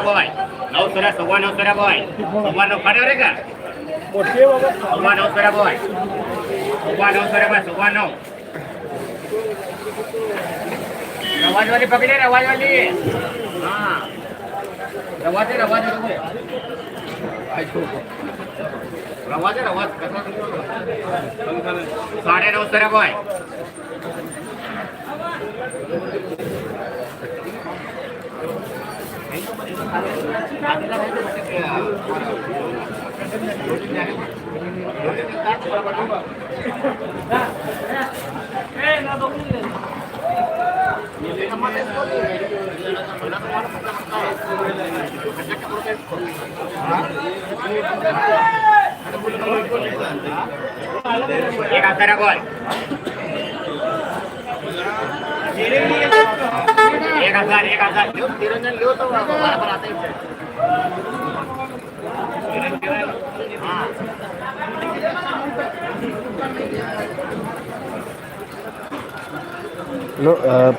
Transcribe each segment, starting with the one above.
Boy. नऊ सोळा सव्वा नऊ सोळा बॉय. सव्वा नऊ फाड्यावर आहे का? सव्वा नऊ सोळा बॉय. सव्वा नऊ सोळा बॉय सव्वा नऊ. रवाजवाली पकडे रवाजवाली. हा. रवाजे रवाज रवाजे रवाज कसा साडे नऊ सोळा बॉय. एक हजार बॉय एक हजार एक हजार. तो बराबर आता नो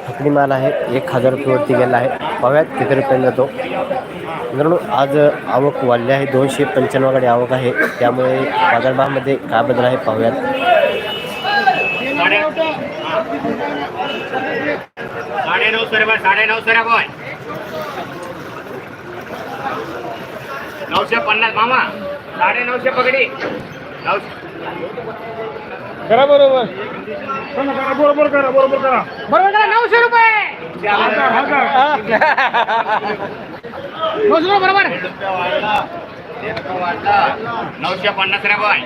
फकडी माल आहे. एक हजार रुपयेवरती गेला आहे. पाहूयात किती रुपयाला जातो. मित्रांनो आज आवक वाढली आहे. दोनशे पंच्याण्णव गाडी आवक आहे. त्यामुळे बाजारभावामध्ये काय बदल आहे पाहूयात. साडे साडे नऊ सर बॉय साडे नऊ सर बॉय नऊशे पन्नास मामा साडे नऊशे पगडी. नऊशे करा बरोबर. करा बरोबर करा बरोबर करा. बरोबर करा नऊशे रुपये. नऊशे रुपये बरोबर. नऊशे पन्नास रे बॉय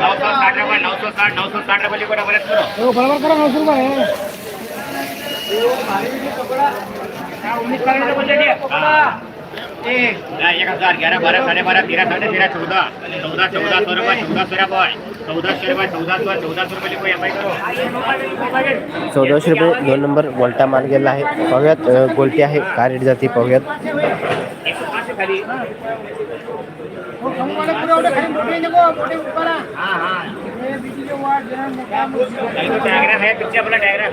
नऊशे साठ रुपये नऊशे साठ नऊशे साठ रुपये हो, बरोबर करा नऊशे रुपये. एक हजार ग्यारह बारह साढ़े बारह तेरह साढ़े तेरह चौदह चौदह चौदह सौ रुपये चौदह सौ रुपये चौदह सौ रुपये चौदह सौ चौदह सौ रुपये लिखो एफ आई करो चौदाशे रुपये दोन नंबर गोलटा माल गेला आहे. पाहूयात गोलटी आहे काय रेट जाते पाहूयात. एक सौ पाँच से खाली हाँ हाँ नहीं तो डायग्राम है पीछे अपना डायग्राम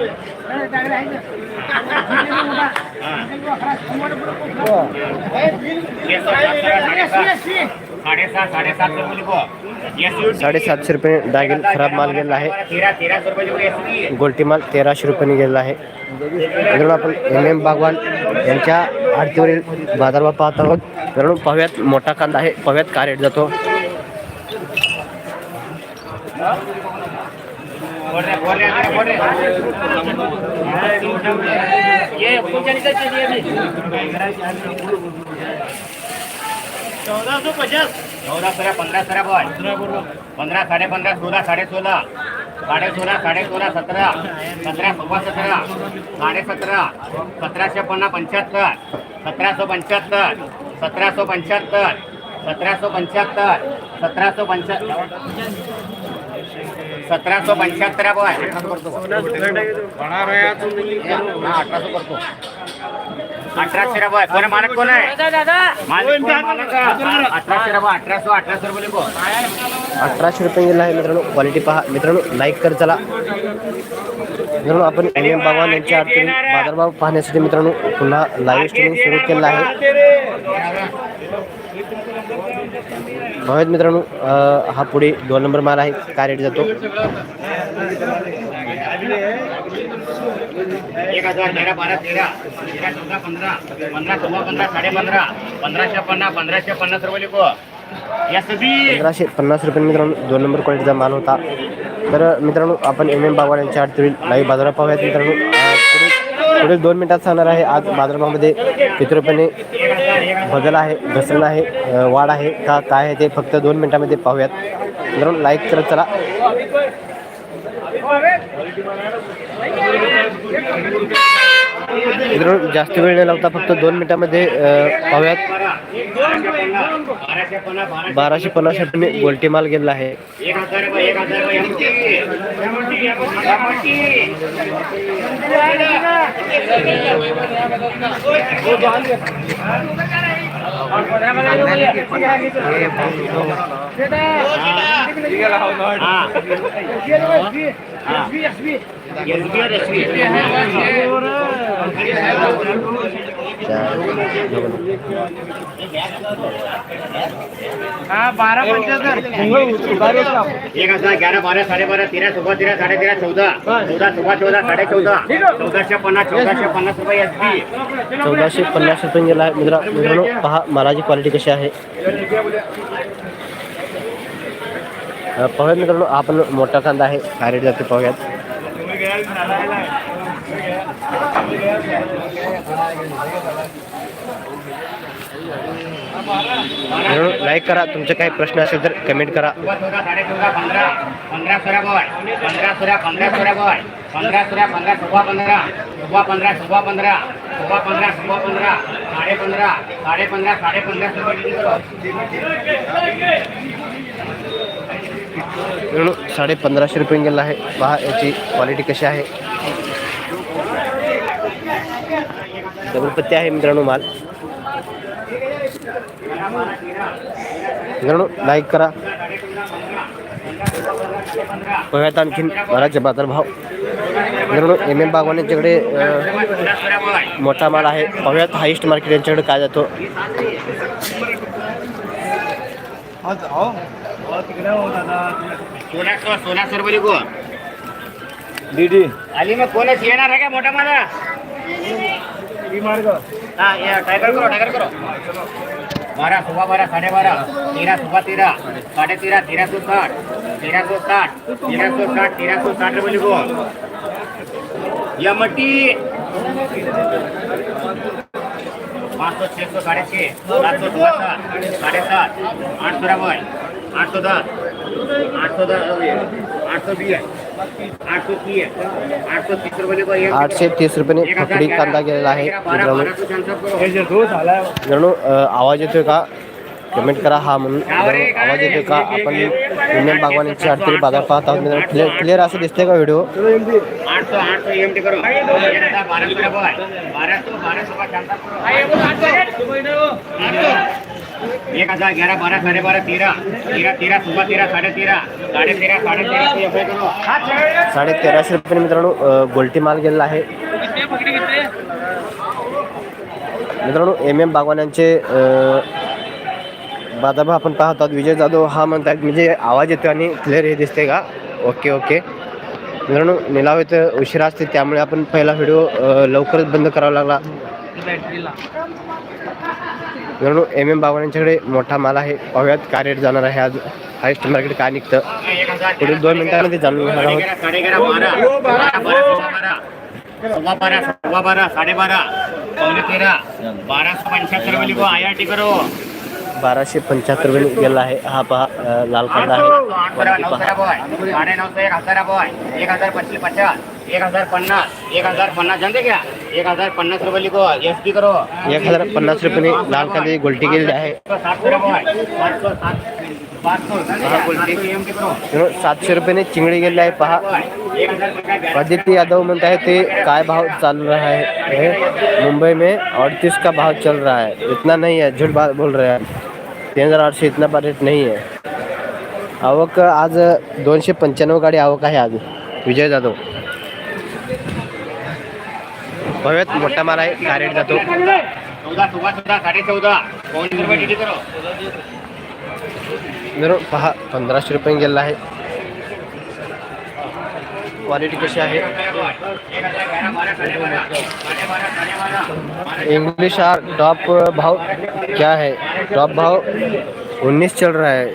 छः सौ साढ़े सात साढ़े सात साढ़े सात सौ रुपये लिखो एस साडेसातशे रुपये डागिल खराब माल गेला आहे. तेरह तेरह सौ रुपये लिखो एस गोल्टी माल तेराशे रुपयाने गेला आहे. मित्रांनो आपण एम एम बागवान यांच्या आडतीवरील बाजारभाव पाहत आहोत. कारण पव्यात मोठा कांदा आहे. पव्यात का रेट जातो. चौदा सो पंधरा सऱ्या बॉय पंधरा साडे पंधरा सोळा साडे सोळा साडे सोळा साडे सोळा सतरा सतरा सव्वा सतरा साडे सतरा सतराशे पन्नास पंच्याहत्तर सतराशे पंच्याहत्तर सत्रह सौ पंच्याहत्तर. सत्रह सौ पंच्याहत्तर सत्रह सौ पंच्याहत्तर सत्रह सौ पंच्याहत्तर सौ पंच्याहत्तर बॉय हा अठराशे करतो. अठराशे बॉय कोण मालक कोण आहे? अठराशे बॉय अठराशे अठराशे रुपये लिखो अठराशे रुपये गेला आहे मित्रांनो. क्वालिटी पहा. मित्रांनो लाईक कर चला. मित्रांनो आपण एम एम बागवान यांच्या आडतीवरील बाजारभाव पाहण्यासाठी मित्रांनो पुन्हा लाईव्ह स्ट्रीमिंग सुरू केलं आहे. पाहूयात मित्रांनो हा पुढे दोन नंबर माल आहे काय रेट जातो. एक हजार तेरा बारा तेरा तेरा चौदा पंधरा पंधरा सव्वा पंधरा साडे पंधरा पंधराशे पन्नास पंधराशे पन्नास रुपये लिखो. या सभी पंधराशे पन्नास रुपये मित्रांनो दोन नंबर क्वालिटीचा माल होता. तर मित्रांनो आपण एम एम बागवान यांच्या आडतीवरील लाईव्ह बाजारात पाहूयात मित्रांनो. पुढील पुढील दोन मिनिटात सांगणार आहे आज बाजारभावामध्ये किती रुपयाने बदल आहे घसरण आहे वाढ आहे का काय आहे ते फक्त दोन मिनिटामध्ये पाहूयात. मित्रांनो लाईक करत चला. मित्रांनो जास्त वेळ न लावता फक्त दोन मिनिटामध्ये पाहूयात. बाराशे पन्नास रुपये गोल्टी माल गेला आहे हा बारा पंच्याहत्तर. एक हजार ग्यारह बारह साढ़े बारह तेरह चौदह तेरह साढ़े तेरह चौदह चौदह चौदह चौदह साढ़े चौदह चौदहशे पन्नास चौदाशे पन्नास रुपये एस पी चौदाशे पन्नास रुपये गेला मित्रा मित्रांनो पहा मालाची क्वालिटी कशी आहे. पाहूयात मित्रांनो हा पण मोठा कांदा आहे. काय रेट जाते पाहूयात. लाईक करा. तुमचे काही प्रश्न असेल तर कमेंट करा. पंधरा चौदह साढ़े चौदह पंद्रह पंद्रह सोलह बॉय पंद्रह सोलह पंद्रह सोलह बॉय पंधरा सोलह पंधरा सुबह पंधरा सुबह पंधरा सुबह पंधरा सुबह पंधरा सुबह पंधरा साढ़े पंद्रह साढ़े पंद्रह साढ़े पंद्रह साडे पंधराशे रुपये गेला आहे. पहा याची क्वालिटी कशी आहे. डबल पत्ते आहे मित्रांनो माल. मित्रांनो लाईक करा. बघायत आणखीन मालाचे बाजारभाव. मित्रांनो एम एम बागवान यांच्याकडे मोठा माल आहे. पाहूयात हाईस्ट मार्केट यांच्याकडे काय जातो. सोलह सौ सोलह सौ रुपये लिखो डीडी अली में कौन है येणार आहे का मोठा मला हाँ ये टाइगर करो टाइगर करो. बारह सुबह बारह साढ़े बारह तेरह सुबह तेरह साढ़े तेरह तेरह सौ साठ. तेरह सौ साठ. तेरह सौ साठ तेरह सौ साठ रुपये लिखो या मट्टी पाँच सौ छः सौ साढ़े छः. सात सौ सुबह सात. साढ़े सात. आठ सौ नब्बे आठ सौ दस. आठ सौ दस. आठ सौ बीस आठशे तीस. रुपयाने फकडी कांदा गेलेला आहे. मित्रांनो हे आवाज येतोय का? कमेंट करा हा म्हणून. आवाज येतोय का? आपण इंडियन बागवानीची अडतरी बाजार पाहत आहोत मित्रांनो. क्लिअर क्लिअर असं दिसतंय का व्हिडिओ एक हजार ग्यारह बारह साढ़े बारह तेरह तेरह तेरह सुबह तेरह साढ़े तेरह साढ़े तेरह साढ़े तेरह साडे तेराशे रुपये मित्रांनो गोलटी गोल्टी माल गेलेला आहे. मित्रांनो एम एम बागवान्यांचे यांचे बाजारभाव आपण पाहतात. विजय जाधव हा म्हणतात म्हणजे आवाज येतो आणि क्लिअर हे दिसते का? Okay okay. मित्रांनो निलाव इथं उशिरा असते त्यामुळे आपण पहिला व्हिडिओ लवकरच बंद करावा लागला. मित्रांनो एम एम बागवान्यांच्याकडे मोठा माल आहे. पाहूयात काय रेट जाणार आहे आज. हायस्ट मार्केट काय निघतं? पुढील दोन मिनिटांमध्ये जाणून घेणार आहोत. पंच्याहत्तर आर टी करो. बाराशे पंच्याहत्तर रुपये गेला आहे. हा पहा लाल कांदा आहे. एक हजार एक हजार पच्चीस पचास. एक हज़ार पन्नास एक हज़ार पन्नास जानते क्या एक हज़ार पन्नास रुपये लिखो एस पी करो. एक हज़ार पन्नास रुपये लाल कांदे गोल्टी गेलेली आहे. सौ सौ सौ सातशे रुपयाने चिंगडी गेली आहे पहा. आदित्य यादव म्हणत आहे ते काय भाव चाल रहा है? मुंबई में अड़तीस का भाव चल रहा है? इतना नहीं है झूठ बात बोल रहे हैं तीन हज़ार आठशे इतना बा रेट नहीं है. आवक आज दोनशे पंच्याण्णव गाडी आवक आहे आज. विजय जाधव. भव्यात मोठा माल आहे काय रेट जातो करो पहा पंधराशे रुपये गेलेला आहे क्वालिटी साढ़े बारह इंग्लिश आर टॉप भाव क्या है टॉप भाव उन्नीस चल रहा है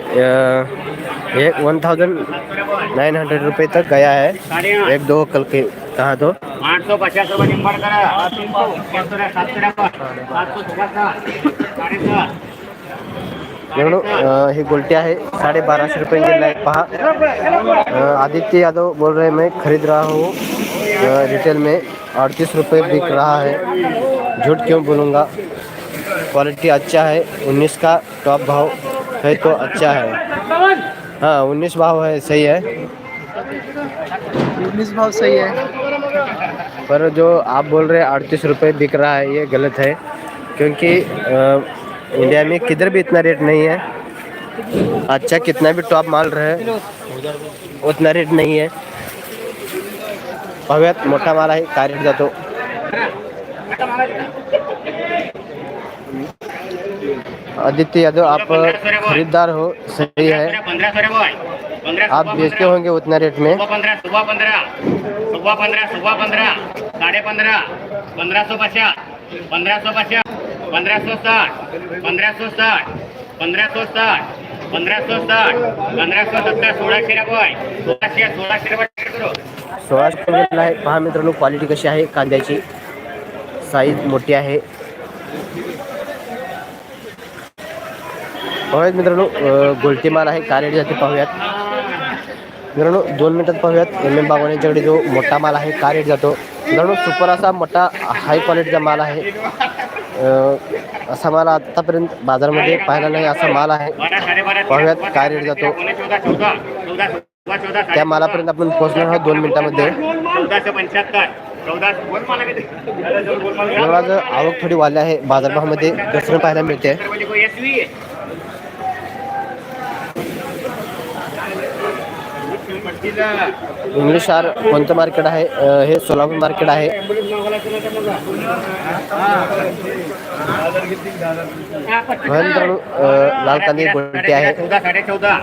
एक वन थाउज़ेंड नाइन हंड्रेड रुपये तक गया है एक दो कल के कहा तो सौ पचास रुपये नंबर करा तीन सौ मित्रांनो अ, ही गोल्टी आहे साढ़े बारह रुपये पहा आदित्य यादव बोल रहे मैं खरीद रहा हूँ रिटेल में अड़तीस रुपये बिक रहा है झूठ क्यों बोलूँगा क्वालिटी अच्छा है उन्नीस का टॉप भाव है तो अच्छा है हाँ उन्नीस भाव है सही है उन्नीस भाव सही है पर जो आप बोल रहे हैं अड़तीस रुपये बिक रहा है, ये गलत है। क्योंकि इंडिया में किधर भी इतना रेट नहीं है। अच्छा कितना भी टॉप माल रहे, उतना रेट नहीं है। पाहूयात मोठा माल आहे काय रेट जातो? आदित्य यादव, आप खरीदार हो, सही है। आप बेचते होंगे उतना रेट में। सुबह पंद्रह सुबह पंद्रह सुबह पंद्रह सुबह पंद्रह साढ़े पंद्रह पंद्रह सौ पचास. पंद्रह सौ पचास. पंद्रह सौ साठ. पंद्रह सौ साठ. पंद्रह सौ साठ. पंद्रह सौ साठ. पंद्रह सौ सत्तर सोळाशे रे बॉय सोळाशे सोळाशे रे बॉय करो. सोळाशे रुपये घेतला आहे. पहा मित्रांनो क्वालिटी कशी आहे? कांद्याची साईज मोठी आहे. पाहूयात मित्रांनो माल आहे. का रेट जाते पाहूयात? मित्रांनो दोन मिनिटात पाहूयात. एम एम बागवान यांच्याकडे जो मोठा माल आहे का रेट जातो? मित्रांनो सुपर असा मोठा हाय क्वालिटीचा माल आहे. असा माल आतापर्यंत बाजारामध्ये पाहिला नाही असा माल आहे. पाहूयात काय रेट जातो. त्या मालापर्यंत आपण पोहोचणार आहोत दोन मिनिटामध्ये. आवक थोडी वाढली आहे. बाजारभावामध्ये घसरण पाहायला मिळते. इंग्लिश आर कोणतं मार्केट आहे? हे सोलापूर मार्केट आहे. अं, लाल कांदे गोलटी आहे चौदा साडे चौदा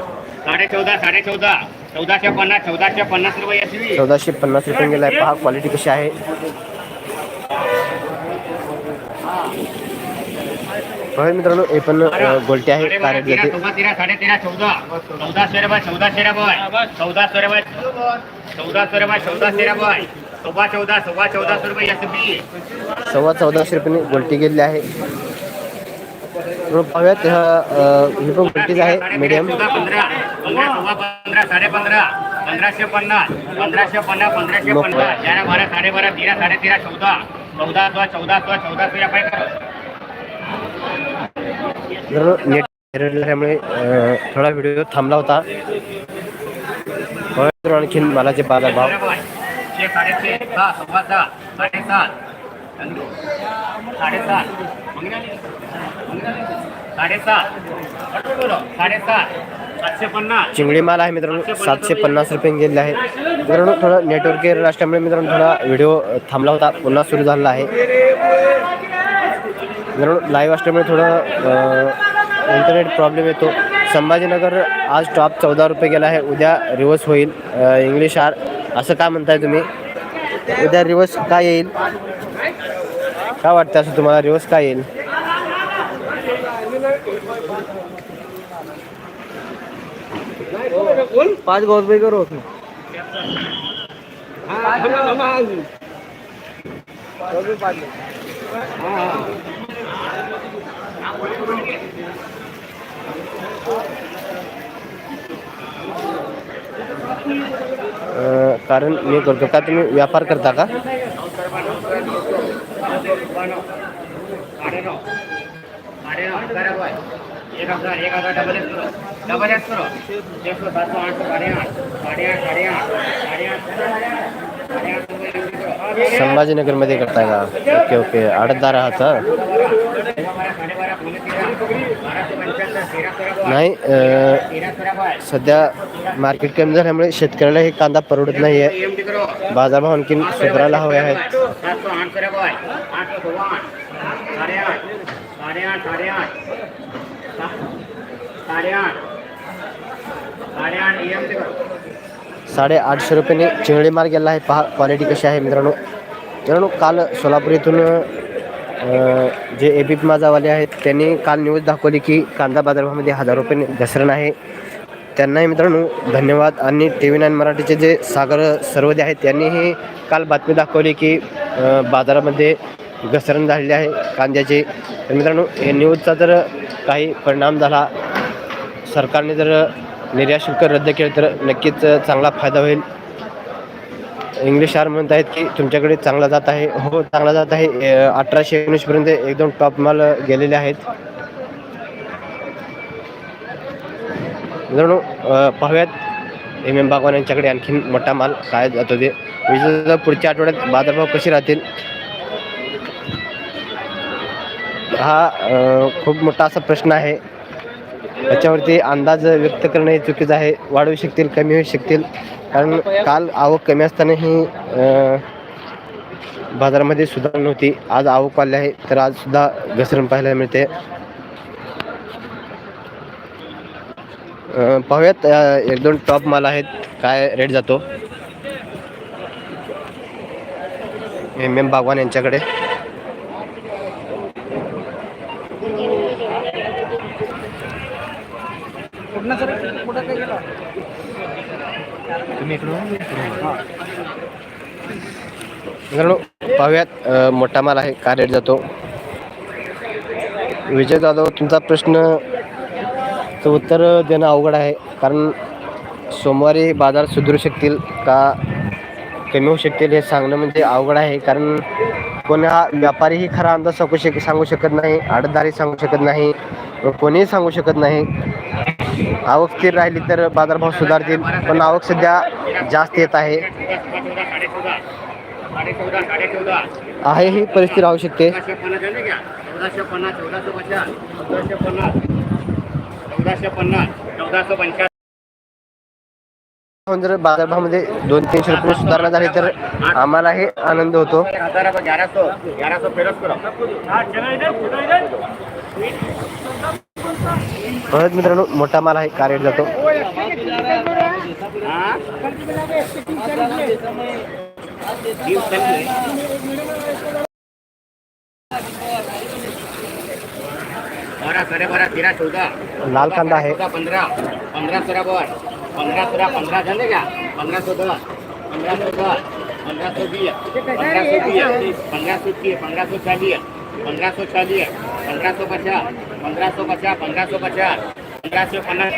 साडे चौदा साडे चौदा चौदाशे पन्नास चौदाशे पन्नास रुपये एसवी चौदाशे पन्नास रुपये गेला आहे पहा क्वालिटी कशी आहे. होय मित्रांनो हे पण गोलटी आहे का रेट तेरा जाते चौदा चौदा चौदा सव्वा चौदा सव्वा चौदा सव्वा चौदाशे रुपये गोलटी गेलेली आहे पाहूयात हा, ही पण गोलटीच आहे मीडियम पंधराशे पन्नास पंधराशे पन्नास पंधराशे. पन्नास बारा साडे बारा तेरा साडे तेरा चौदा चौदा सौ चौदा चौदा जर नेट त्यामुळे थोडा व्हिडिओ थांबला होता. आणखी मला जे बाजार भाव. चिंगडी माल आहे मित्रांनो सातशे पन्नास रुपये गेलेले आहे मित्रांनो थोडं नेटवर्क असल्यामुळे मित्रांनो थोडा व्हिडिओ थांबला होता. पुन्हा सुरू झालेला आहे. मित्रांनो लाईव्ह असल्यामुळे थोडं इंटरनेट प्रॉब्लेम येतो. संभाजीनगर आज टॉप चौदा रुपये गेला आहे. उद्या रिवर्स होईल. इंग्लिश आर असं का म्हणताय तुम्ही? उद्या रिवर्स का येईल? काय वाटतं असं तुम्हाला? रिवर्स का येईल? पाच रुपये करो. अं, कारण मी करतो का तुम्ही व्यापार करता का एक हजार एक हजार डबल एस करो डबल एस करो एक सौ सात सौ आठ सौ साढ़े आठ साढ़े आठ साढ़े आठ साढ़े आठ साढ़े आठ संभाजीनगरमध्ये करताय का ओके ओके आडतदार आहात हा? साडे बारा पावणे तेरा बाराशे पंच्याहत्तर तेरा सोळा नाही अं, तेरा सोळा बाय सध्या मार्केट कमी झाल्यामुळे शेतकऱ्याला हे कांदा परवडत नाही आहे एम टी करो बाजारभाव आणखीन सुधारायला हवे आहेत सात साडेआठशे रुपयाने चिंगडी माल गेला आहे. पहा क्वालिटी कशी आहे मित्रांनो. मित्रांनो काल सोलापूर येथून जे ए बी पी माझावाले आहेत त्यांनी काल न्यूज दाखवली की कांदा बाजारभावामध्ये हजार रुपये घसरण आहे. त्यांनाही मित्रांनो धन्यवाद. आणि टी व्ही नाईन मराठीचे जे सागर सर्वदे आहेत त्यांनीही काल बातमी दाखवली की बाजारामध्ये घसरण झालेली आहे कांद्याची. तर मित्रांनो हे न्यूजचा जर काही परिणाम झाला सरकारने जर निर्याशुल्क रद्द केलं तर नक्कीच चांगला फायदा होईल. इंग्लिश आर म्हणत आहेत की तुमच्याकडे चांगला जात आहे. हो चांगला जात आहे. अठराशे एकोणीसपर्यंत एकदम टॉप माल गेलेले आहेत. मित्रांनो पाहूयात. एम एम बागवान यांच्याकडे आणखीन मोठा माल काय जातो ते. विशेषतः पुढच्या आठवड्यात बाजारभाव कसे राहतील? हा खूप मोठा असा प्रश्न आहे. याच्यावरती अंदाज व्यक्त करणं हे चुकीचं आहे. वाढू शकतील कमी होऊ शकतील. कारण काल आवक कमी असतानाही बाजारामध्ये सुधारणा नव्हती. आज आवक वाढली आहे तर आज सुद्धा घसरण पाहायला मिळते. पाहूयात एक दोन टॉप माल आहेत. काय रेट जातो? एम एम बागवान यांच्याकडे. मित्रांनो पाहूयात मोठा माल आहे का रेट जातो? विजय जाधव तुमचा प्रश्न उत्तर देणं अवघड आहे कारण सोमवारी बाजार सुधरू शकतील का कमी होऊ शकतील हे सांगणं म्हणजे अवघड आहे कारण कोणी हा व्यापारीही खरा अंदाज सांगू शक सांगू शकत नाही आडतदारी सांगू शकत नाही व कोणीही सांगू शकत नाही. आवक स्थिर राहिली तर बाजारभाव सुधारतील पण आवक सध्या जास्त येत आहे. आहे ही परिस्थिती राहू शकते. जर बाजारभावामध्ये दोन तीनशे रुपये सुधारणा झाली तर आम्हालाही आनंद होतो. हजार अब ग्यारह सौ ग्यारह सौ फेरस करो परत मित्रांनो मोठा माल आहे का रेट जातो हाँ? जीव चलिए बारह साढ़े बारह तेरह चौदह लाल कांदा आहे चौदह पंद्रह पंद्रह सोलह बोल पंद्रह सोलह पंद्रह जाने क्या पंद्रह सौ दस पंद्रह सौ दस पंद्रह सौ बीस पंद्रह सौ बीस पंद्रह सौ तीस पंद्रह सौ चालीस पंद्रह सौ चालीस पंद्रह सौ पचास पचास पचास पन्नास.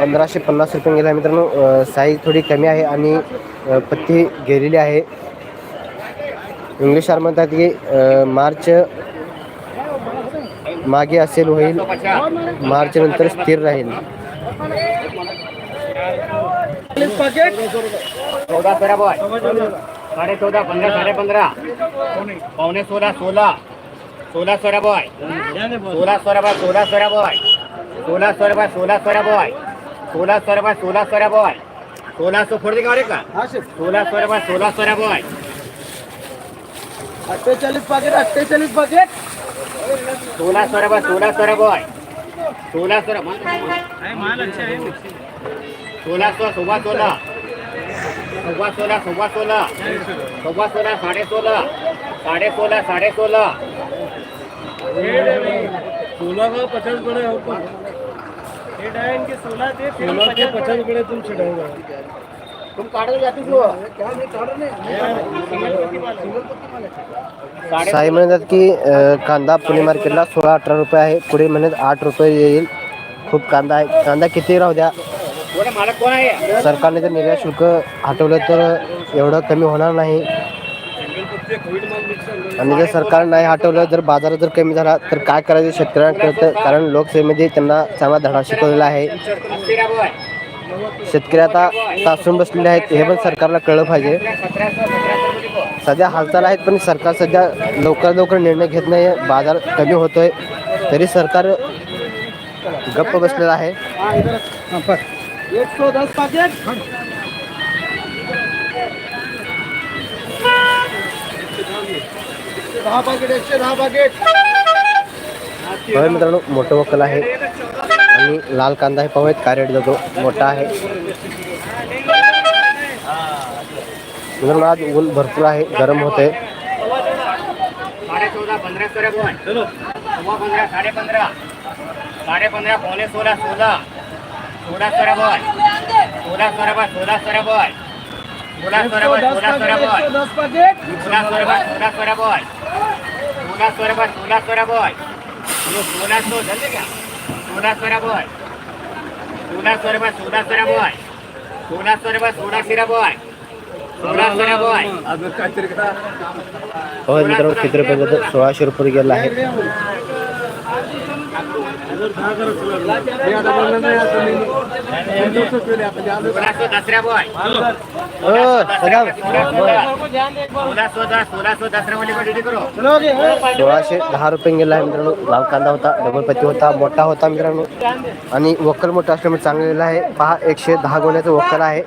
पंधराशे पन्नास रुपये गेला मित्रांनो साईज थोडी कमी आहे आणि पत्ती गेलेली आहे. इंग्लिश म्हणतात की मार्च मागे असेल होईल. मार्च नंतर स्थिर राहील. चौदह तेरह बॉय साढ़े चौदह पंद्रह साढ़े पंद्रह पौने सोलह सोलह सोलह सोलह बॉय सोलह सोलह बॉय सोलह सोलह बॉय सोलह सोलह बॉय सोलह सोलह बॉय सोलह सोलह बॉय सोलह बॉय सोलह सौ फोड़ देगा का सोलह सोलह बॉय सोलह बॉय अठ्ठेचाळीस पाकिट अठ्ठेचाळीस पाकिट सोलह सोलह बॉय सोलह सोलह बॉय सोलह सोलह सोलह सौ सुबह सोलह सुबह सोलह सुबह सोलह सुबह सोलह साढ़े सोलह साढ़े सोलह साढ़े सोलह सोलह का पचास बड़े हो सोलह के पचास बड़े तुम छिड़ाओगे तुम काढून जातीस हो. साडे साई म्हणतात की कांदा पुणे मार्केटला सोळा अठरा रुपये आहे. पुढे महिन्यात आठ रुपये येईल. खूप कांदा आहे. कांदा किती राहू द्या. कोण मालक कोण आहे? सरकारने जर निर्यात शुल्क हटवलं तर एवढं कमी होणार नाही. आणि जर सरकार नाही हटवलं जर बाजार जर कमी झाला तर काय करायचं शेतकऱ्यांना कळतं कारण लोकसेवेमध्ये त्यांना चांगला धडा शिकवलेला आहे. शेतकरी आता तासून बसलेले आहेत हे पण सरकारला कळलं पाहिजे. सध्या हालचाल आहेत पण सरकार सध्या लवकर लवकर निर्णय घेत नाही. बाजार कमी होतोय तरी सरकार गप्प बसलेलं आहे. दहा पाकिट एकशे दहा पाकिट होय मित्रांनो मोठं वकल आहे. आणि लाल कांदा हे पाहूयात काय रेट जातो मोठा आहे. मित्रांनो आज ऊन भरपूर आहे गरम होते साढ़े चौदह पंद्रह सोलह बोय सवा पंद्रह साढ़े पंद्रह साढ़े पंद्रह पौने सोलह सोलह सोलह होय मित्रांनो किती रुपये जातो सोळाशे रुपये गेला आहे सोलह बॉय सोळाशे दहा रुपये गेला आहे मित्रांनो. लाल कांदा होता डबल पत्ती होता मोठा होता मित्रांनो. आणि वक्कल मोठा असल्यामुळे चांगलेला आहे. पहा एकशे दहा गोण्याचं वक्कल आहे.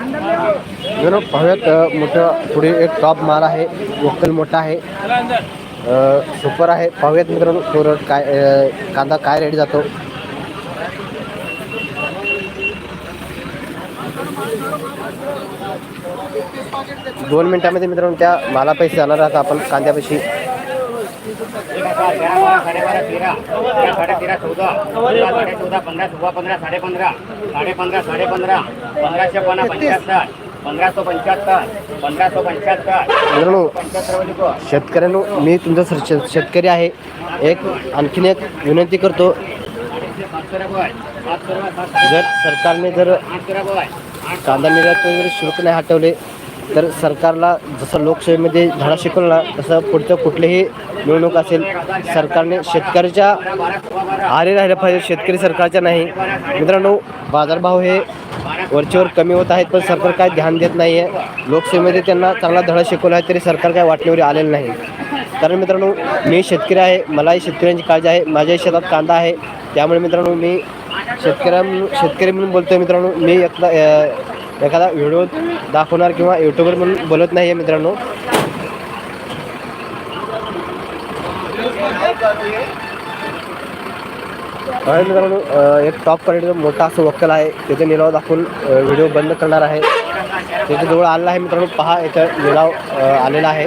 मित्रांनो पाहूयात मोठं पुढे एक टॉप माल आहे. वक्कल मोठा आहे. सुपर आहे. पाहूयात मित्रांनो थोडं काय कांदा काय रेट जातो. दोन मिनिटामध्ये मित्रांनो त्या माला पैसे जाणार आहात आपण कांद्यापाशी. साडेबारा तेरा साडे तेरा चौदा चौदा साडे चौदा पंधरा सोळा पंधरा साडे पंधरा साडे पंधरा साडे पंधरा पंधराशे पन्नास पंच्याहत्तर पंधराशे पंच्याहत्तर पंधराशे पंच्याहत्तर मित्रांनो शेतकऱ्यांनो मी तुमचा सर- शेत- शेतकरी आहे. एक आणखीन एक विनंती करतो. जर सरकारने जर कांदा निर्यात वगैरे शुल्क नाही हटवले तर सरकारला जसं लोकशाहीमध्ये धडा शिकवला तसं पुढचं कुठलीही निवडणूक असेल सरकारने शेतकऱ्याच्या आरे राहिलं पाहिजे शेतकरी सरकारच्या नाही. मित्रांनो बाजारभाव हे वरचेवर कमी होत आहेत पण सरकार काय ध्यान देत नाही आहे लोकसेवेमध्ये त्यांना चांगला धडा शिकवला आहे तरी सरकार काय वाटण्यावर आलेलं नाही. कारण मित्रांनो मी शेतकरी आहे मलाही शेतकऱ्यांची काळजी आहे माझ्याही शेतात कांदा आहे. त्यामुळे मित्रांनो मी शेतकऱ्यां शेतकरी म्हणून बोलतोय मित्रांनो मी एकदा एखादा व्हिडिओ दाखवणार किंवा युट्यूबर म्हणून बोलत नाही आहे मित्रांनो मित्रांनो एक टॉप क्वालिटीचा मोठा असं वक्कल आहे त्याचा निलाव दाखवून व्हिडिओ बंद करणार आहे. त्याच्याजवळ आलेला आहे मित्रांनो पहा याचा निलाव आलेला आहे.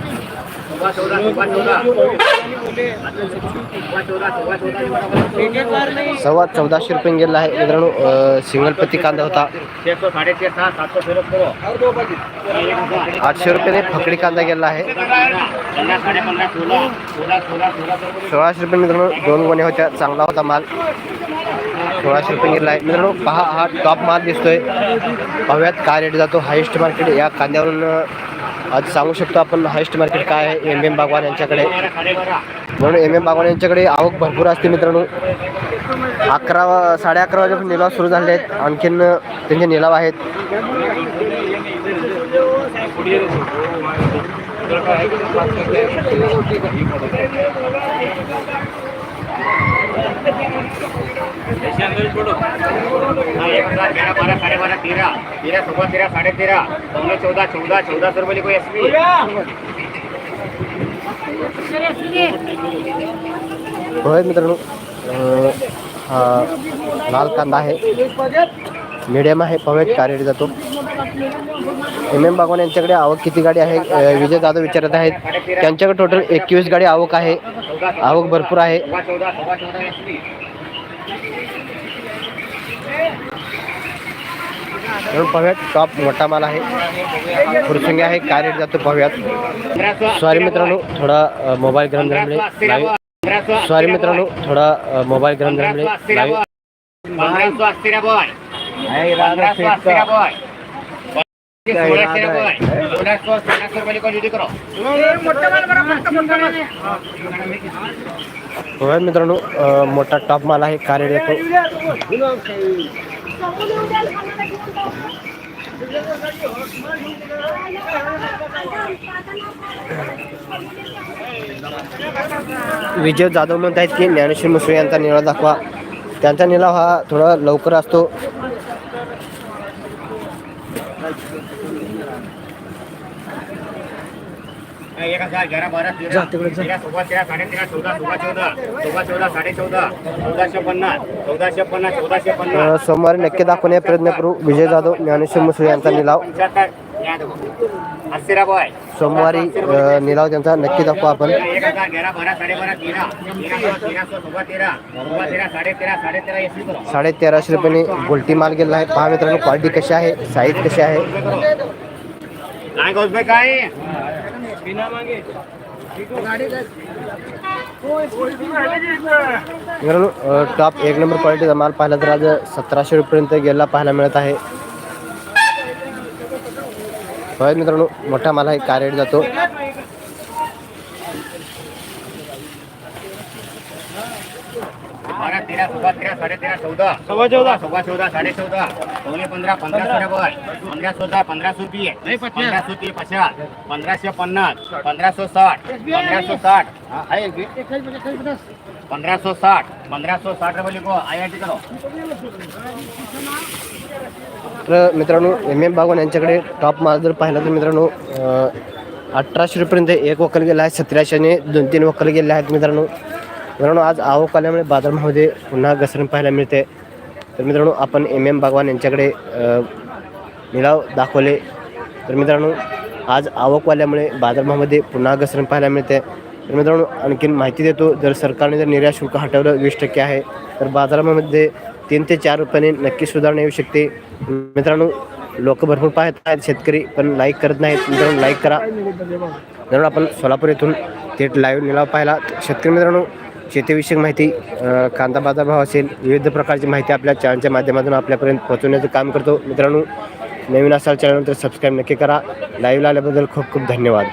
सव्वा चौदाशे रुपये गेला आहे. मित्रांनो सिंगल पत्ती कांदा होता. आठशे रुपयाने फकडी कांदा गेला आहे. सोळाशे रुपये मित्रांनो दोन गोण्या होत्या. चांगला होता माल. सोळाशे रुपये गेला आहे. मित्रांनो पहा हा टॉप माल दिसतोय. पाहूयात काय रेट जातो. हायेस्ट मार्केट या कांद्यावरून आज सांगू शकतो आपण हायेस्ट मार्केट काय आहे? एम एम बागवान यांच्याकडे. म्हणून एम एम बागवान यांच्याकडे आवक भरपूर असते मित्रांनो. अकरा वा- साडे अकरा वाजेपासून निलाव सुरू झाले आहेत. आणखीन त्यांचे निलाव आहेत. ग्यारह बारह साढ़े बारह तेरह तेरह सोलह तेरह साढ़े तेरह पंद्रह चौदह चौदह चौदह सौ रुपये लिखो एस होय मित्रांनो हा लाल कांदा आहे. मीडियम आहे काय रेट जातो. एम एम बागवान यांच्याकडे आवक किती गाडी आहे? विजय जाधव विचारत आहेत. त्यांच्याकडे टोटल एकवीस गाडी आवक आहे. आवक भरपूर आहे सव्वा चौदह सव्वा चौदह एस पी म्हणून पाहूयात टॉप मोठा माल आहे. फुरसुंगी आहे काय रेट जातो पाहूयात सॉरी मित्रांनो थोडा मोबाईल गरम झाल्यामुळे सॉरी मित्रांनो थोडा मोबाईल गरम झाल्यामुळे मित्रांनो मोठा टॉप माल आहे काय रेट येतो विजय जाधव म्हणत आहेत की ज्ञानेश्वर मुसळे यांचा निळा दाखवा. त्यांचा निलाव हा थोडा लवकर असतो. एक हजार ग्यारह बारह तेरह तेरह सोळा तेरा साडे तेरा चौदा सोळा चौदा सोळा चौदा साडे चौदा चौदाशे पन्नास चौदाशे पन्नास चौदाशे अ, पन्नास सोमवारी नक्की दाखवण्याचा प्रयत्न करू. विजय जाधव ज्ञानेश्वर मुसळे यांचा निलाव. बॉय सोमवारी निलाव त्यांचा नक्की दाखवू आपण. साडे तेराशे रुपयाने गोल्टी माल गेला आहे. पहा मित्रांनो क्वालिटी कशी आहे साईज कशी आहे. काय गौस भाई काय? मित्रांनो टॉप एक नंबर क्वालिटीचा माल पाहिला तर आज सतराशे रुपयेपर्यंत गेला पाहायला मिळत आहे. मित्रांनो मोठा माल आहे काय रेट जातो. बारा तेरा सव्वा तेरा साडे तेरा चौदा. सव्वा चौदा. सव्वा चौदा साडे चौदा. चौने पंधरा पंधरा सोळा बोल पंधरा चौदा पंधराशे तीस पंधराशे तीस पचास. पंधराशे पन्नास. पंधराशे साठ. पंधराशे साठ. हा, आहे की? पंधराशे साठ. पंधराशे साठ रुपये लिखो. आय आय टी करो. तर मित्रांनो एम एम बागवान यांच्याकडे टॉप माल जर पाहिला तर मित्रांनो अठराशे रुपयेपर्यंत एक वक्कल गेला आहे. सतराशेने दोन तीन वक्कल गेले आहेत मित्रांनो. मित्रांनो आज आवक आल्यामुळे बाजारभावामध्ये पुन्हा घसरण पाहायला मिळते. तर मित्रांनो आपण एम एम बागवान यांच्याकडे निलाव दाखवले. तर मित्रांनो आज आवकवाल्यामुळे बाजारभावामध्ये पुन्हा घसरण पाहायला मिळते. तर मित्रांनो आणखीन माहिती देतो जर सरकारने जर निर्यात शुल्क हटवलं वीस टक्के आहे तर बाजारामध्ये तीन ते चार रुपयाने नक्की सुधारणा येऊ शकते. मित्रांनो लोक भरपूर पाहत आहेत शेतकरी पण लाईक करत नाहीत. मित्रांनो लाईक करा. मित्रांनो आपण सोलापूर येथून थेट लाईव्ह निलाव पाहिला. शेतकरी मित्रांनो शेतीविषयक माहिती कांदा बाजारभाव असेल विविध प्रकारची माहिती आपल्या चॅनलच्या माध्यमातून आपल्यापर्यंत पोहोचवण्याचं काम करतो. मित्रांनो नवीन असाल चॅनल तर सबस्क्राईब नक्की करा. लाईव्हला आल्याबद्दल खूप खूप धन्यवाद.